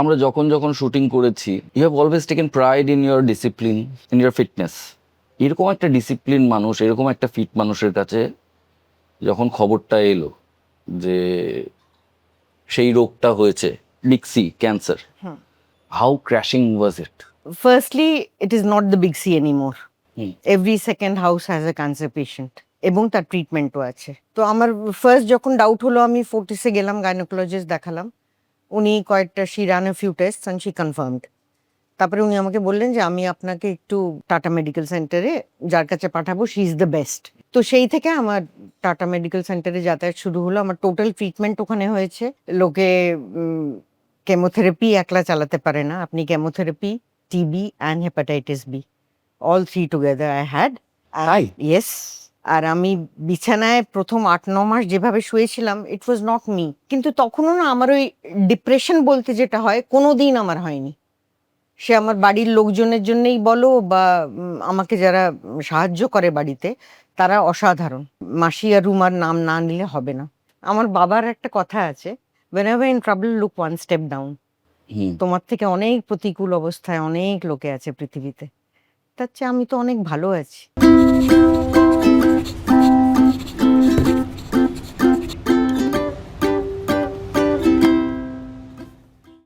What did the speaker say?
আমরা যখন যখন শুটিং করেছি you have always taken pride in your discipline in your fitness এরকম একটা ডিসিপ্লিন মানুষ এরকম একটা ফিট মানুষের কাছে যখন খবরটা এলো যে সেই রোগটা হয়েছে ডিক্সি cancer how crushing was it firstly it is not the big C anymore. Every second house has a cancer patient এবং তার ট্রিটমেন্টও আছে। তো আমার ফার্স্ট যখন ডাউট হলো আমি ফোর্টিসে গেলাম গাইনোকোলজিস্ট দেখালাম। উনি কয়েকটা she ran a few test and she confirmed তারপরে উনি আমাকে বললেন যে আমি আপনাকে একটু টাটা মেডিকেল সেন্টারে যার কাছে পাঠাবো শি ইজ দ্য বেস্ট তো সেই থেকে আমার টাটা মেডিকেল সেন্টারে যাতায়াত শুরু হলো। আমার টোটাল ট্রিটমেন্ট ওখানে হয়েছে। লোকে কেমোথেরাপি একলা চালাতে পারে না। আপনি chemotherapy TB and hepatitis B all three together I had? Yes আর আমি বিছানায় প্রথম আট ন মাস যেভাবে শুয়েছিলাম ইট ওয়াজ নট মি কিন্তু তখনও না আমার ওই ডিপ্রেশন বলতে যেটা হয় কোনো দিন আমার হয়নি। সে আমার বাড়ির লোকজনের জন্যই বলো বা আমাকে যারা সাহায্য করে বাড়িতে তারা অসাধারণ। মাসি আর রুমার নাম না নিলে হবে না। আমার বাবার একটা কথা আছে whenever in trouble look one step down তোমার থেকে অনেক প্রতিকূল অবস্থায় অনেক লোকে আছে পৃথিবীতে। তার চেয়ে আমি তো অনেক ভালো আছি।